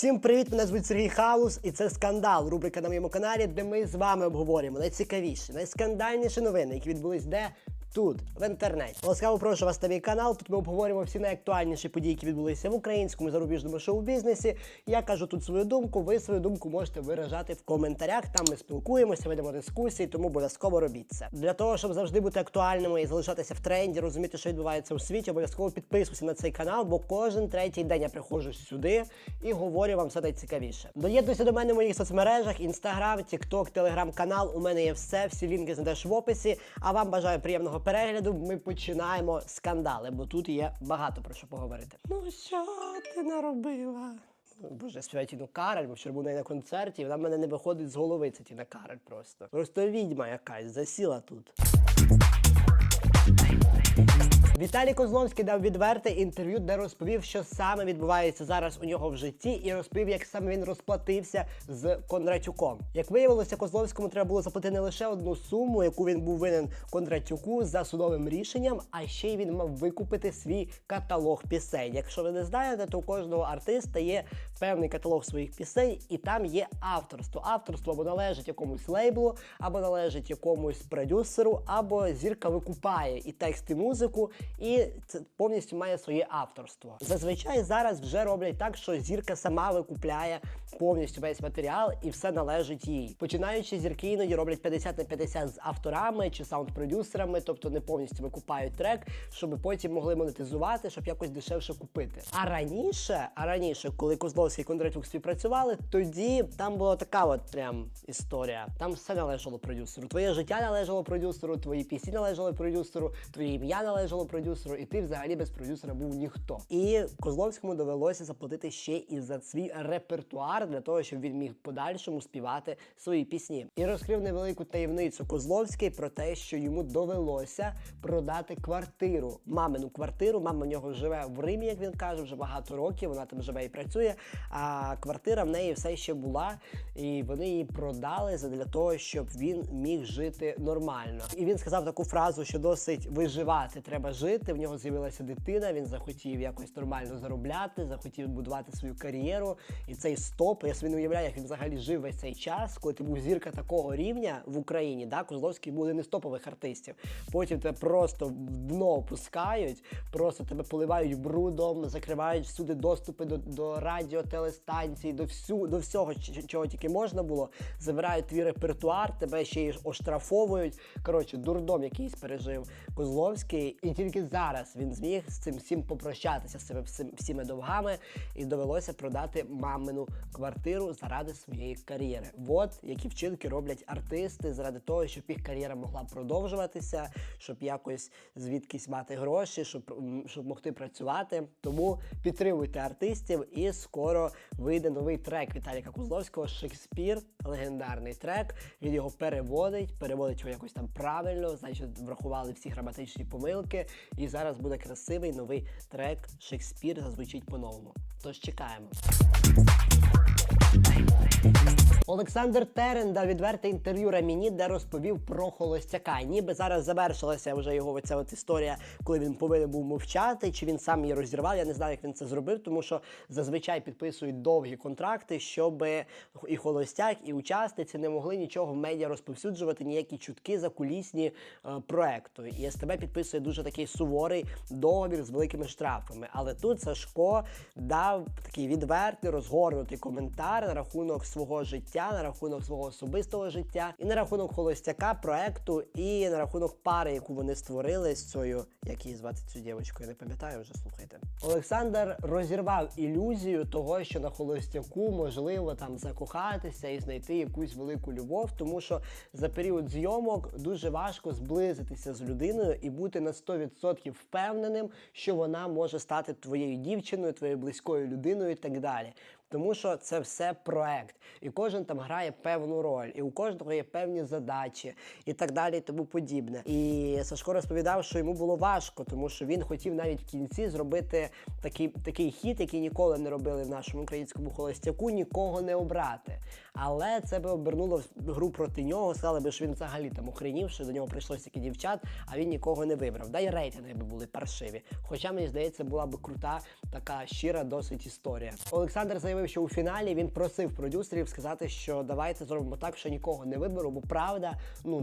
Всім привіт! Мене звуть Сергій Халус, і це скандал. Рубрика на моєму каналі, де ми з вами обговорюємо найцікавіші, найскандальніші новини, які відбулись де. Тут, в інтернеті. Ласкаво прошу вас на мій канал. Тут ми обговорюємо всі найактуальніші події, які відбулися в українському зарубіжному шоу-бізнесі. Я кажу тут свою думку. Ви свою думку можете виражати в коментарях. Там ми спілкуємося, ведемо дискусії, тому обов'язково робіть це. Для того, щоб завжди бути актуальними і залишатися в тренді, розуміти, що відбувається у світі, обов'язково підписуйся на цей канал, бо кожен третій день я приходжу сюди і говорю вам все найцікавіше. Доєднуйся до мене в моїх соцмережах: інстаграм, тікток, телеграм-канал. У мене є все, всі лінки знайдеш в описі. А вам бажаю приємного перегляду. Ми починаємо скандали, бо тут є багато про що поговорити. Ну що ти наробила? Боже, співає Тіну Карель, бо вчора був неї на концерті, і вона мене не виходить з голови. Це Тіна Карель просто. Просто відьма якась засіла тут. Віталій Козловський дав відверте інтерв'ю, де розповів, що саме відбувається зараз у нього в житті, і розповів, як саме він розплатився з Кондратюком. Як виявилося, Козловському треба було заплатити не лише одну суму, яку він був винен Кондратюку за судовим рішенням, а ще й він мав викупити свій каталог пісень. Якщо ви не знаєте, то у кожного артиста є певний каталог своїх пісень, і там є авторство. Авторство або належить якомусь лейблу, або належить якомусь продюсеру, або зірка викупає і текст, і музику, і це повністю має своє авторство. Зазвичай зараз вже роблять так, що зірка сама викупляє повністю весь матеріал, і все належить їй. Починаючи зірки іноді роблять 50 на 50 з авторами чи саунд-продюсерами, тобто не повністю викупають трек, щоб потім могли монетизувати, щоб якось дешевше купити. А раніше, а раніше, коли Козловський і Кондратюк співпрацювали, тоді там була така от прям історія. Там все належало продюсеру. Твоє життя належало продюсеру, твої пісні належали продюсеру, твоє ім'я належало продюсеру, і ти взагалі без продюсера був ніхто. І Козловському довелося заплатити ще і за свій репертуар для того, щоб він міг подальшому співати свої пісні. І розкрив невелику таємницю Козловський про те, що йому довелося продати квартиру, мамину квартиру. Мама в нього живе в Римі, як він каже, вже багато років. Вона там живе і працює. А квартира в неї все ще була, і вони її продали для того, щоб він міг жити нормально. І він сказав таку фразу, що досить виживати треба жити. В нього з'явилася дитина. Він захотів якось нормально заробляти, захотів будувати свою кар'єру. І цей стоп. Я собі не уявляю, як він взагалі жив весь цей час, коли ти був зірка такого рівня в Україні. Да, Козловський був один із топових артистів. Потім тебе просто в дно опускають, просто тебе поливають брудом, закривають всюди доступи до, до радіо, телестанцій, до всю, до всього, чого тільки можна було. Забирають твій репертуар, тебе ще й оштрафовують. Коротше, дурдом якийсь пережив Козловський, і тільки зараз він зміг з цим всім попрощатися з цими всіми довгами, і довелося продати мамину квартиру заради своєї кар'єри. От які вчинки роблять артисти заради того, щоб їх кар'єра могла продовжуватися, щоб якось звідкись мати гроші, щоб, щоб могти працювати. Тому підтримуйте артистів, і скоро вийде новий трек Віталіка Кузловського Шекспір, легендарний трек. Він його переводить, переводить його якось там правильно, значить, врахували всі граматичні помилки. І зараз буде красивий новий трек Шекспір зазвучить по-новому. Тож чекаємо. Олександр Терен дав відверте інтерв'ю Раміні, де розповів про холостяка. Ніби зараз завершилася вже його оця от історія, коли він повинен був мовчати, чи він сам її розірвав. Я не знаю, як він це зробив, тому що зазвичай підписують довгі контракти, щоб і холостяк, і учасниці не могли нічого в медіа розповсюджувати, ніякі чутки закулісні е, проекту. І СТБ підписує дуже такий суворий договір з великими штрафами. Але тут Сашко дав такий відвертий, розгорнутий коментар на рахунок свого життя, на рахунок свого особистого життя, і на рахунок холостяка проекту, і на рахунок пари, яку вони створили з цією, як її звати цю дівчинку, я не пам'ятаю вже слухайте. Олександр розірвав ілюзію того, що на холостяку можливо там закохатися і знайти якусь велику любов, тому що за період зйомок дуже важко зблизитися з людиною і бути на 100% впевненим, що вона може стати твоєю дівчиною, твоєю близькою людиною і так далі. Тому що це все проект, і кожен там грає певну роль, і у кожного є певні задачі, і так далі, і тому подібне. І Сашко розповідав, що йому було важко, тому що він хотів навіть в кінці зробити такий, такий хід, який ніколи не робили в нашому українському холостяку, нікого не обрати. Але це би обернуло гру проти нього. Сказали би, що він взагалі там охренів, що до нього прийшло стільки дівчат, а він нікого не вибрав. Да й рейтинги би були паршиві. Хоча мені здається, була би крута, така щира досить історія. Олександр заявив, що у фіналі він просив продюсерів сказати, що давайте зробимо так, що нікого не виберу, бо правда, ну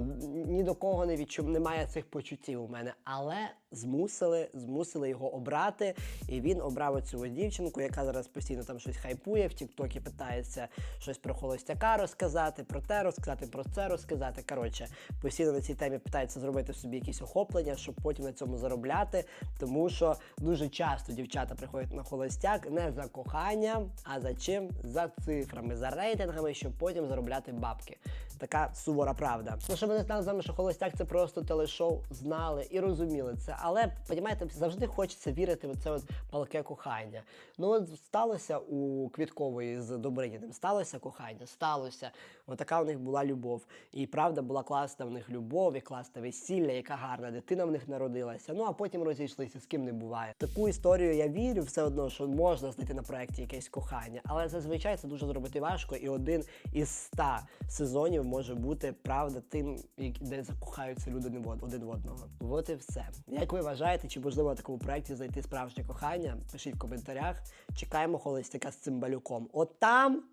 ні до кого не відчув, немає цих почуттів у мене. Але змусили, змусили його обрати. І він обрав оцю дівчинку, яка зараз постійно там щось хайпує в Тіктокі, питається щось про холостяка розказати, про те розказати, про це розказати. Коротше, постійно на цій темі питається зробити собі якісь охоплення, щоб потім на цьому заробляти. Тому що дуже часто дівчата приходять на холостяк не за коханням, а за чим? За цифрами, за рейтингами, щоб потім заробляти бабки. Така сувора правда. Ну, щоб не знали з вами, що холостяк це просто телешоу, знали і розуміли це. Але понімаєте, завжди хочеться вірити в це от палке кохання. Ну от сталося у Квіткової з Добриніним. Сталося кохання, сталося. Отака у них була любов. І правда була класна в них любов, і класне весілля, яка гарна дитина в них народилася. Ну а потім розійшлися, з ким не буває. Таку історію я вірю все одно, що можна знайти на проєкті якесь кохання, але зазвичай це дуже зробити важко, і один із ста сезонів може бути правда тим, де закохаються люди один в в одного. От і все. Як ви вважаєте, чи можливо на такому проєкті знайти справжнє кохання? Пишіть в коментарях. Чекаємо холостяка з цимбалюком. От там.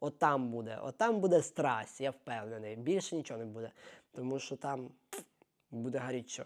От там буде, от там буде страсть, я впевнений. Більше нічого не буде, тому що там буде гарячо.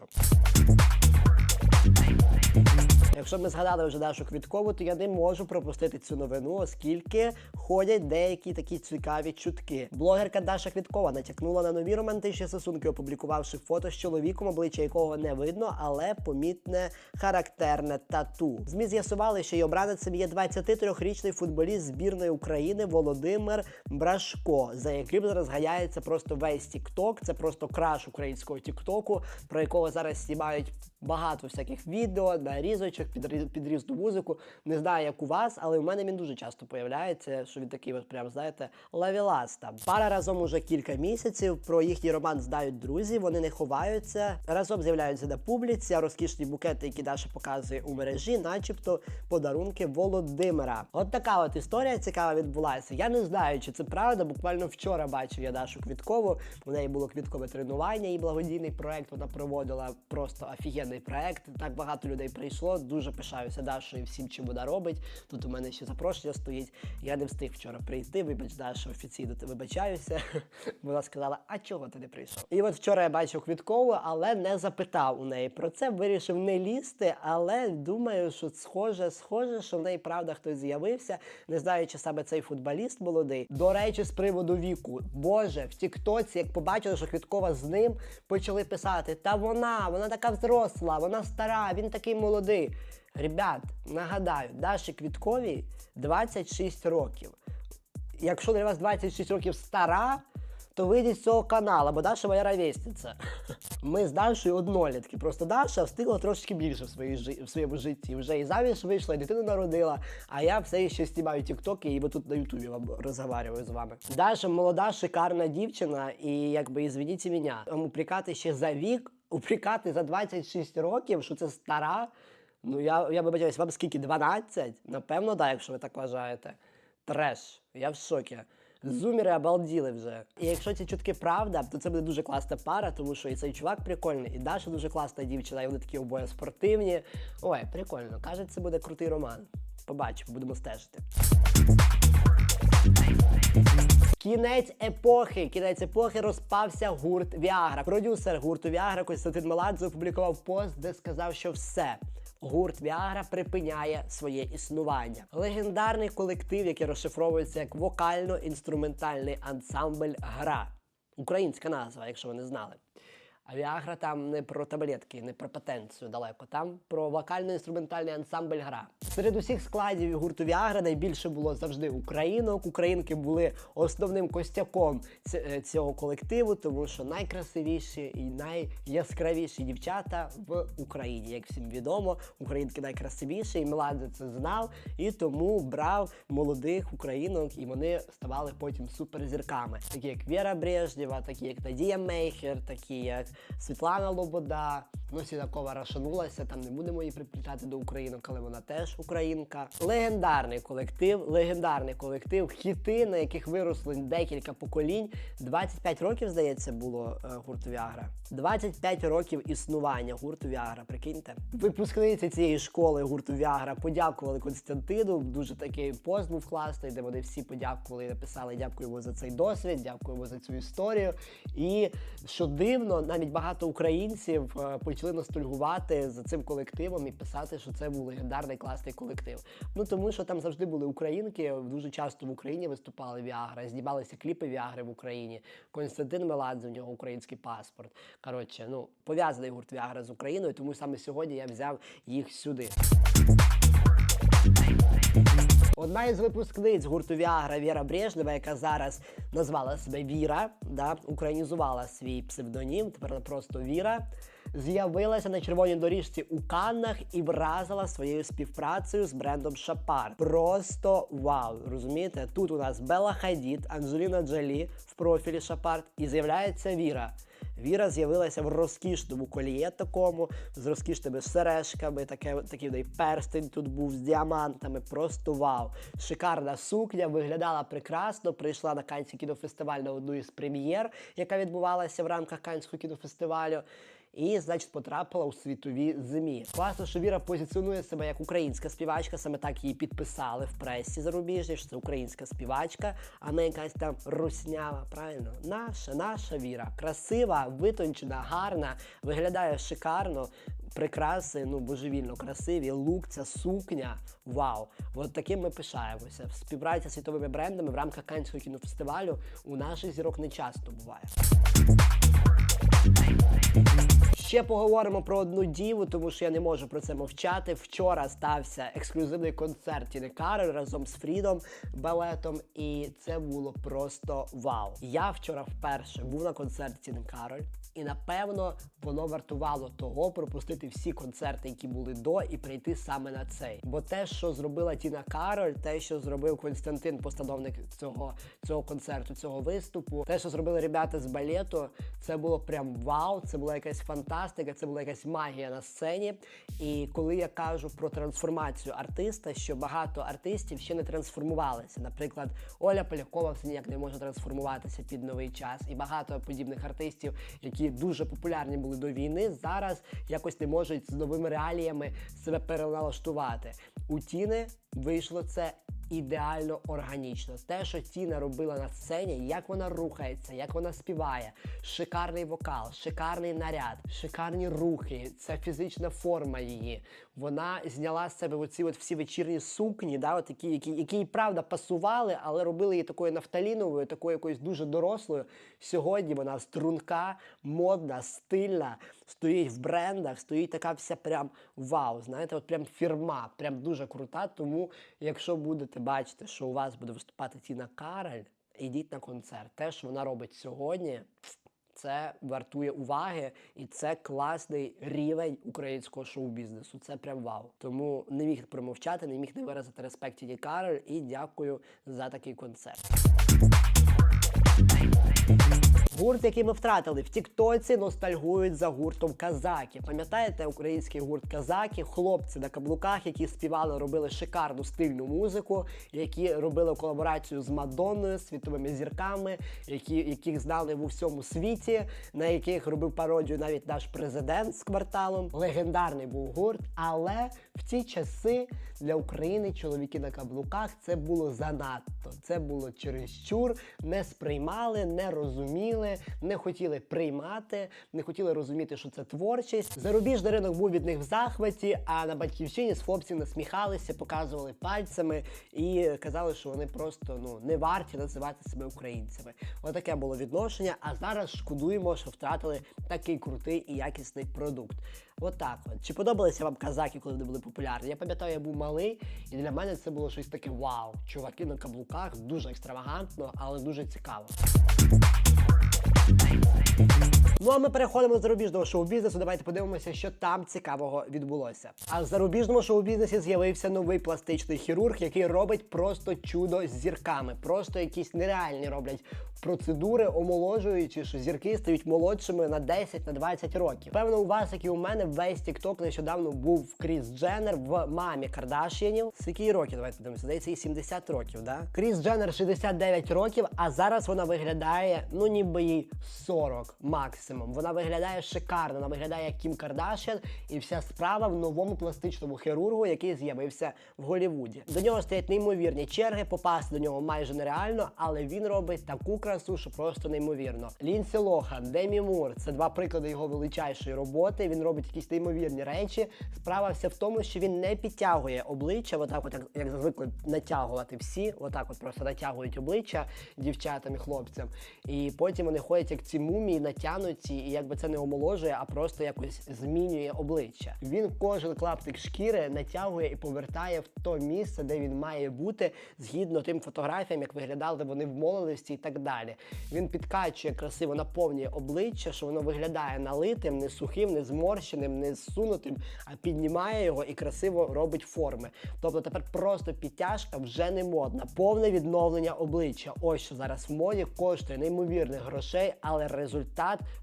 Якщо ми згадали вже Дашу Квіткову, то я не можу пропустити цю новину, оскільки ходять деякі такі цікаві чутки. Блогерка Даша Квіткова натякнула на нові романтичні стосунки, опублікувавши фото з чоловіком, обличчя якого не видно, але помітне характерне тату. ЗМІ з'ясували, що її обранцем є 23-річний футболіст збірної України Володимир Брашко, за яким зараз ганяється просто весь Тікток. Це просто краш українського Тіктоку, про якого зараз знімають багато всяких відео, нарізочок, підріз, під музику. Не знаю, як у вас, але в мене він дуже часто появляється, що він такий, от прям знаєте, лавіласта. Пара разом уже кілька місяців. Про їхній роман знають друзі, вони не ховаються. Разом з'являються на публіці, а розкішні букети, які Даша показує у мережі, начебто подарунки Володимира. От така от історія цікава відбулася. Я не знаю, чи це правда. Буквально вчора бачив я Дашу Квіткову. У неї було квіткове тренування і благодійний проект. Вона проводила просто офігенний проект. Так багато людей прийшло. Дуже пишаюся Дашою всім, чим вона робить. Тут у мене ще запрошення стоїть. Я не встиг вчора прийти. Вибач, Даша, офіційно ти вибачаюся. Вона сказала: А чого ти не прийшов? І от вчора я бачив Квіткову, але не запитав у неї про це. Вирішив не лізти, але думаю, що схоже, схоже, що в неї правда хтось з'явився. Не знаю, чи саме цей футболіст молодий. До речі, з приводу віку. Боже, в Тіктоці, як побачили, що Квіткова з ним, почали писати: Та вона, вона така взросла, вона стара, він такий молодий. Ребят, нагадаю, Даші Квітковій 26 років. Якщо для вас 26 років стара, то вийдіть з цього каналу, бо Даша моя ровесниця. Ми з Дашою однолітки. Просто Даша встигла трошки більше в, своїй, в своєму житті. Вже і заміж вийшла, і дитину народила, а я все ще знімаю тіктоки і тут на Ютубі вам розговорюю з вами. Даша молода, шикарна дівчина, і якби ізвініть мене. Вам упрекати ще за вік, упрекати за 26 років, що це стара. Ну я, я вибачаюсь, вам скільки? 12? Напевно, так, якщо ви так вважаєте. Треш. Я в шокі. Зумери обалділи вже. І якщо ці чутки правда, то це буде дуже класна пара, тому що і цей чувак прикольний, і Даша дуже класна дівчина, і вони такі обоє спортивні. Ой, прикольно. Каже, це буде крутий роман. Побачимо, будемо стежити. Кінець епохи. Кінець епохи розпався гурт Віагра. Продюсер гурту Віагра Костянтин Маладзе опублікував пост, де сказав, що все. Гурт Віагра припиняє своє існування. Легендарний колектив, який розшифровується як вокально-інструментальний ансамбль Гра. Українська назва, якщо ви не знали. А Віагра там не про таблетки, не про потенцію далеко. Там про вокально-інструментальний ансамбль гра. Серед усіх складів гурту Віагра найбільше було завжди українок. Українки були основним костяком е, цього колективу, тому що найкрасивіші і найяскравіші дівчата в Україні. Як всім відомо, українки найкрасивіші, і Меладзе це знав, і тому брав молодих українок, і вони ставали потім суперзірками, такі як Віра Брежнєва, такі як Надія Мейхер, такі як Світлана Лобода. Ну, Сідакова розшанулася, там не будемо її приплітати до українок, але вона теж українка. Легендарний колектив, легендарний колектив, хіти, на яких виросли декілька поколінь. 25 років, здається, було е, гурту Віагра. 25 років існування гурту Віагра, прикиньте. Випускниці цієї школи гурту Віагра подякували Константину. Дуже такий пост був класний, де вони всі подякували і написали дякуємо за цей досвід, дякуємо за цю історію. І що дивно, навіть багато українців е, почали ностальгувати за цим колективом і писати, що це був легендарний класний колектив. Ну тому що там завжди були українки, дуже часто в Україні виступали Віагра, знімалися кліпи Віагри в Україні. Константин Меладзе, у нього український паспорт. Коротше, ну пов'язаний гурт Віагра з Україною, тому саме сьогодні я взяв їх сюди. Одна із випускниць гурту Віагра Віра Брежнева, яка зараз назвала себе Віра, да, українізувала свій псевдонім, тепер просто Віра. З'явилася на червоній доріжці у Каннах і вразила своєю співпрацею з брендом Шапар. Просто вау! Розумієте? Тут у нас Белла Хадід, Анджеліна Джолі в профілі Шапарт і з'являється Віра. Віра з'явилася в розкішному коліє такому, з розкішними сережками, таке, такий в перстень тут був з діамантами. Просто вау. Шикарна сукня, виглядала прекрасно. Прийшла на Канський кінофестиваль на одну із прем'єр, яка відбувалася в рамках Канського кінофестивалю. І, значить, потрапила у світові змі. Класно, що Віра позиціонує себе як українська співачка, саме так її підписали в пресі зарубіжній, що це українська співачка, а не якась там руснява. Правильно, наша, наша Віра, красива, витончена, гарна, виглядає шикарно. Прикраси, ну божевільно красиві, лук, ця сукня. Вау! От таким ми пишаємося. Співпраця з світовими брендами в рамках Канського кінофестивалю у наших зірок не часто буває. Ще поговоримо про одну діву, тому що я не можу про це мовчати. Вчора стався ексклюзивний концерт Тіни Кароль разом з Фрідом балетом, і це було просто вау. Я вчора вперше був на концерті Тіни Кароль, і напевно воно вартувало того пропустити всі концерти, які були до, і прийти саме на цей. Бо те, що зробила Тіна Кароль, те, що зробив Константин, постановник цього, цього концерту, цього виступу, те, що зробили ребята з балету, це було прям вау. Це була якась фантастика, це була якась магія на сцені. І коли я кажу про трансформацію артиста, що багато артистів ще не трансформувалися. Наприклад, Оля Полякова все ніяк не може трансформуватися під новий час, і багато подібних артистів, які дуже популярні були до війни, зараз якось не можуть з новими реаліями себе переналаштувати. У Тіни вийшло це ідеально органічно. Те, що Тіна робила на сцені, як вона рухається, як вона співає, шикарний вокал, шикарний наряд, шикарні рухи, це фізична форма її. Вона зняла з себе оці от всі вечірні сукні, да, от такі, які, які правда пасували, але робили її такою нафталіновою, такою якоюсь дуже дорослою. Сьогодні вона струнка, модна, стильна, стоїть в брендах, стоїть така вся прям вау. Знаєте, от прям фірма, прям дуже крута. Тому, якщо будете бачити, що у вас буде виступати Тіна Кароль, ідіть на концерт. Те, що вона робить сьогодні. Це вартує уваги, і це класний рівень українського шоу-бізнесу. Це прям вау. Тому не міг промовчати, не міг не виразити респект Тіні Кароль і дякую за такий концерт. Гурт, який ми втратили в Тіктоці, ностальгують за гуртом Казаки. Пам'ятаєте український гурт Казаки? Хлопці на каблуках, які співали, робили шикарну стильну музику, які робили колаборацію з Мадонною, світовими зірками, які, яких знали в усьому світі, на яких робив пародію навіть наш президент з кварталом. Легендарний був гурт, але в ті часи для України чоловіки на каблуках це було занадто. Це було чересчур, не сприймали, не розуміли. не хотіли приймати, не хотіли розуміти, що це творчість. Зарубіжний ринок був від них в захваті, а на батьківщині з хлопців насміхалися, показували пальцями і казали, що вони просто ну не варті називати себе українцями. Отаке було відношення. А зараз шкодуємо, що втратили такий крутий і якісний продукт. Отак от. Чи подобалися вам казаки, коли вони були популярні? Я пам'ятаю, я був малий, і для мене це було щось таке вау. Чуваки на каблуках, дуже екстравагантно, але дуже цікаво. Ну а ми переходимо до зарубіжного шоу-бізнесу. Давайте подивимося, що там цікавого відбулося. А в зарубіжному шоу-бізнесі з'явився новий пластичний хірург, який робить просто чудо з зірками. Просто якісь нереальні роблять процедури, омоложуючи, що зірки стають молодшими на 10 на 20 років. Певно, у вас, як і у мене, весь TikTok нещодавно був Кріс Дженнер в мамі Кардашіанів. Скільки їй років? Давайте подивимося. Здається, їй 70 років, да? Кріс Дженнер 69 років, а зараз вона виглядає, ну ніби їй 40 максимум. Вона виглядає шикарно, вона виглядає як Кім Кардашіан, і вся справа в новому пластичному хірургу, який з'явився в Голлівуді. До нього стоять неймовірні черги, попасти до нього майже нереально, але він робить таку красу, що просто неймовірно. Лінсі Лохан, Демі Мур це два приклади його величайшої роботи. Він робить якісь неймовірні речі. Справа вся в тому, що він не підтягує обличчя, отак, от як, як звикли натягувати всі, отак от просто натягують обличчя дівчатам і хлопцям. І потім вони ходять як ці мумії, натягнуті, і якби це не омоложує, а просто якось змінює обличчя. Він кожен клаптик шкіри натягує і повертає в то місце, де він має бути, згідно тим фотографіям, як виглядали вони в молодості і так далі. Він підкачує красиво, наповнює обличчя, що воно виглядає налитим, не сухим, не зморщеним, не зсунутим, а піднімає його і красиво робить форми. Тобто тепер просто підтяжка вже не модна. Повне відновлення обличчя. Ось що зараз в моді коштує неймовірних грошей, але результат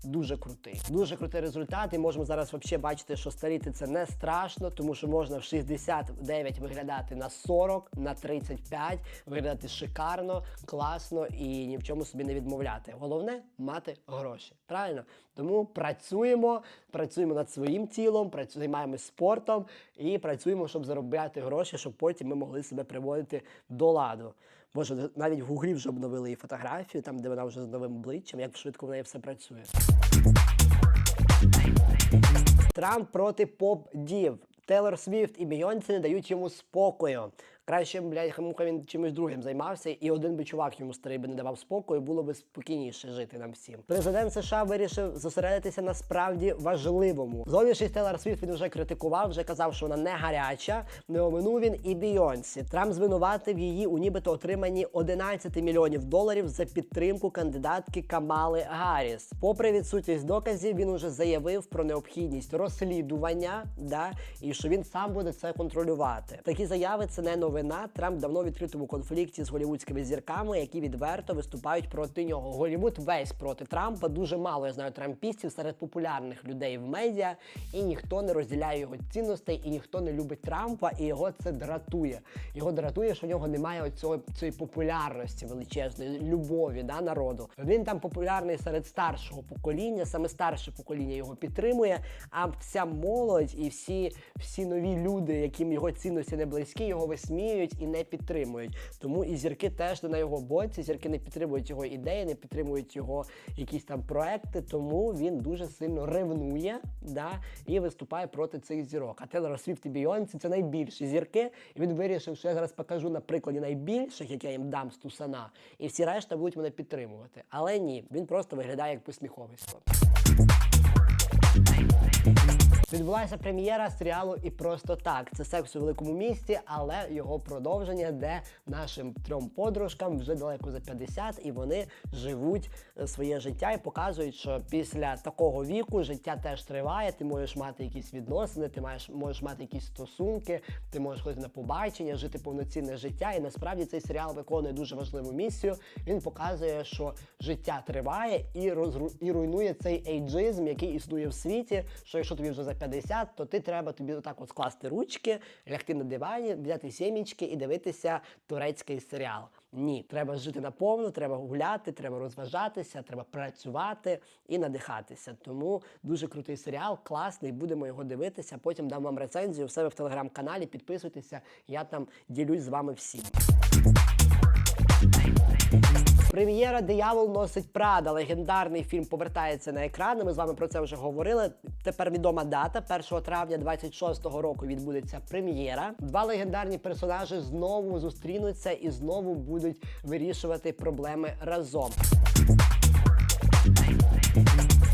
дуже крутий. Дуже крутий результат. І можемо зараз взагалі бачити, що старіти це не страшно, тому що можна в 69 виглядати на 40, на 35, виглядати шикарно, класно і ні в чому собі не відмовляти. Головне мати гроші. Правильно? Тому працюємо, працюємо над своїм тілом, займаємося спортом і працюємо, щоб заробляти гроші, щоб потім ми могли себе приводити до ладу. Боже, навіть в гуглі вже обновили її фотографію, там де вона вже з новим обличчям, як швидко в неї все працює. Трамп проти поп-дів. Тейлор Свіфт і Бійонці не дають йому спокою. Краще, блядь, хамуха він чимось другим займався, і один би чувак йому старий би не давав спокою, було би спокійніше жити нам всім. Президент США вирішив зосередитися на справді важливому. Зовнішність Тейлор Свіфт він вже критикував, вже казав, що вона не гаряча. Не оминув він і Бійонсі. Трамп звинуватив її у нібито отриманні 11 мільйонів доларів за підтримку кандидатки Камали Гарріс. Попри відсутність доказів, він уже заявив про необхідність розслідування, да, і що він сам буде це контролювати. Такі заяви це не новина. Трамп давно в відкритому конфлікті з голівудськими зірками, які відверто виступають проти нього. Голівуд весь проти Трампа. Дуже мало я знаю трампістів серед популярних людей в медіа, і ніхто не розділяє його цінностей, і ніхто не любить Трампа, і його це дратує. Його дратує, що в нього немає оцього цієї популярності величезної, любові да, народу. Він там популярний серед старшого покоління, саме старше покоління його підтримує. А вся молодь і всі, всі нові люди, яким його цінності не близькі, його висміюють і не підтримують. Тому і зірки теж не на його боці. Зірки не підтримують його ідеї, не підтримують його якісь там проекти. Тому він дуже сильно ревнує да, і виступає проти цих зірок. А Тейлор Свіфт і Бійонсі це найбільші зірки. І він вирішив, що я зараз покажу на прикладі найбільших, як я їм дам з тусана, і всі решта будуть мене підтримувати. Але ні, він просто виглядає як посміховисько. Відбулася прем'єра серіалу і просто так. Це секс у великому місті, але його продовження, де нашим трьом подружкам вже далеко за 50, і вони живуть е, своє життя і показують, що після такого віку життя теж триває. Ти можеш мати якісь відносини, ти маєш можеш мати якісь стосунки, ти можеш ходити на побачення, жити повноцінне життя. І насправді цей серіал виконує дуже важливу місію. Він показує, що життя триває і розру... і руйнує цей ейджизм, який існує в світі. Що якщо тобі вже за 50, то ти треба тобі отак от скласти ручки, лягти на дивані, взяти сімічки і дивитися турецький серіал. Ні, треба жити наповну, треба гуляти, треба розважатися, треба працювати і надихатися. Тому дуже крутий серіал, класний. Будемо його дивитися. Потім дам вам рецензію в себе в телеграм-каналі. Підписуйтеся, я там ділюсь з вами всім. Прем'єра Диявол носить Прада. Легендарний фільм повертається на екрани. Ми з вами про це вже говорили. Тепер відома дата. 1 травня 26-го року відбудеться прем'єра. Два легендарні персонажі знову зустрінуться і знову будуть вирішувати проблеми разом.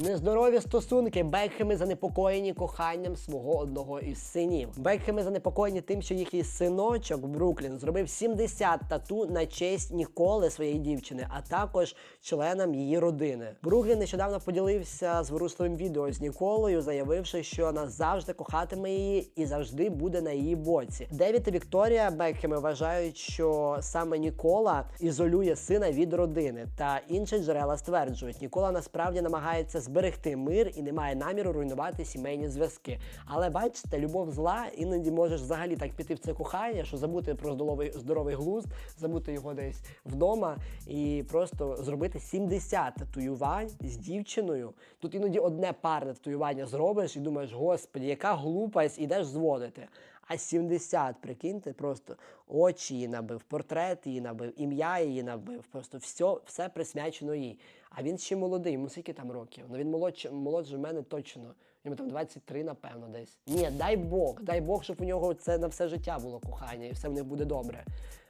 Нездорові стосунки. Бекхеми занепокоєні коханням свого одного із синів. Бекхеми занепокоєні тим, що їхній синочок Бруклін зробив 70 тату на честь Ніколи своєї дівчини, а також членам її родини. Бруклін нещодавно поділився з зворусливим відео з Ніколою, заявивши, що назавжди кохатиме її і завжди буде на її боці. Девід і Вікторія Бекхеми вважають, що саме Нікола ізолює сина від родини. Та інші джерела стверджують, Нікола насправді намагається зберегти мир і не має наміру руйнувати сімейні зв'язки. Але бачите, любов зла іноді можеш взагалі так піти в це кохання, що забути про здоровий, здоровий глузд, забути його десь вдома і просто зробити 70 татуювань з дівчиною. Тут іноді одне парне татуювання зробиш і думаєш, господі, яка глупость, ідеш зводити. А 70, прикиньте, просто очі її набив, портрет її набив, ім'я її набив, просто все, все присвячено їй. А він ще молодий, йому скільки там років? Ну він молодше, молодше в мене точно. Йому там 23, напевно, десь. Ні, дай Бог, дай Бог, щоб у нього це на все життя було кохання, і все в них буде добре.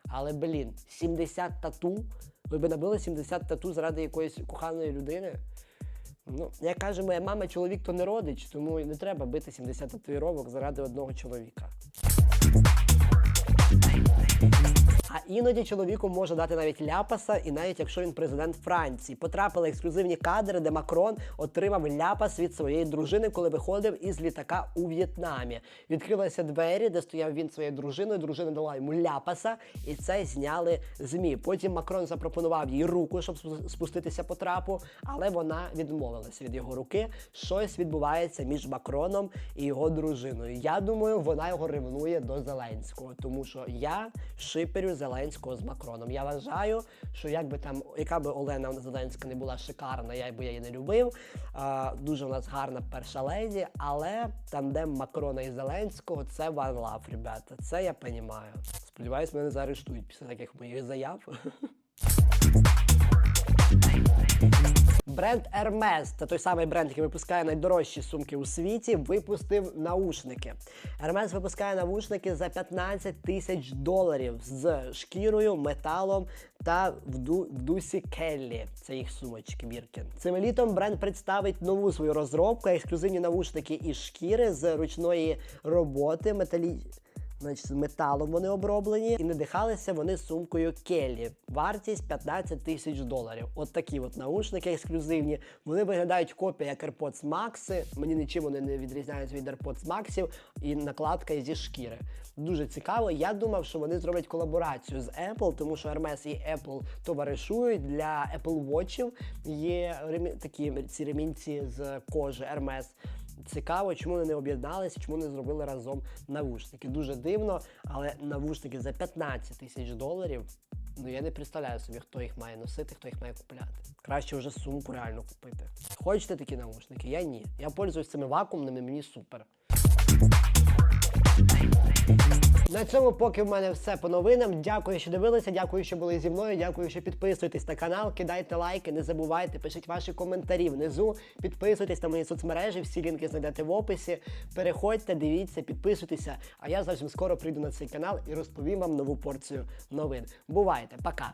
Але, блін, 70 тату. Ви би набили 70 тату заради якоїсь коханої людини. Ну, як каже моя мама, чоловік то не родич, тому не треба бити 70 татуїровок заради одного чоловіка. А іноді чоловіку може дати навіть ляпаса, і навіть якщо він президент Франції. Потрапили ексклюзивні кадри, де Макрон отримав ляпас від своєї дружини, коли виходив із літака у В'єтнамі. Відкрилися двері, де стояв він своєю дружиною. Дружина дала йому ляпаса, і це зняли змі. Потім Макрон запропонував їй руку, щоб спуститися по трапу, але вона відмовилася від його руки. Щось відбувається між Макроном і його дружиною. Я думаю, вона його ревнує до Зеленського, тому що я шиперю Зеленського з Макроном. Я вважаю, що якби там, яка би Олена Зеленська не була шикарна, я би її не любив. А, дуже у нас гарна перша леді, але тандем Макрона і Зеленського це one love, ребята. Це я понімаю. Сподіваюсь, мене заарештують після таких моїх заяв. Бренд Hermes, це той самий бренд, який випускає найдорожчі сумки у світі, випустив наушники. Hermes випускає наушники за 15 тисяч доларів з шкірою, металом та в, ду- в дусі Келлі. Це їх сумочки Біркін. Цим літом бренд представить нову свою розробку, ексклюзивні наушники із шкіри з ручної роботи, металі. Значить, з металом вони оброблені і надихалися вони сумкою Келлі. Вартість 15 тисяч доларів. От такі от наушники ексклюзивні. Вони виглядають копія як AirPods Max. Мені нічим вони не відрізняються від AirPods Max і накладка зі шкіри. Дуже цікаво. Я думав, що вони зроблять колаборацію з Apple, тому що Hermes і Apple товаришують для Apple Watch. Є такі ці ремінці з кожи Hermes. Цікаво, чому вони не об'єдналися, чому не зробили разом навушники. Дуже дивно, але навушники за 15 тисяч доларів. Ну я не представляю собі, хто їх має носити, хто їх має купляти. Краще вже сумку реально купити. Хочете такі навушники? Я ні. Я пользуюсь цими вакуумними, мені супер. На цьому поки в мене все по новинам. Дякую, що дивилися, дякую, що були зі мною. Дякую, що підписуєтесь на канал, кидайте лайки, не забувайте, пишіть ваші коментарі внизу. Підписуйтесь на мої соцмережі, всі лінки знайдете в описі. Переходьте, дивіться, підписуйтеся. А я зовсім скоро прийду на цей канал і розповім вам нову порцію новин. Бувайте, пока!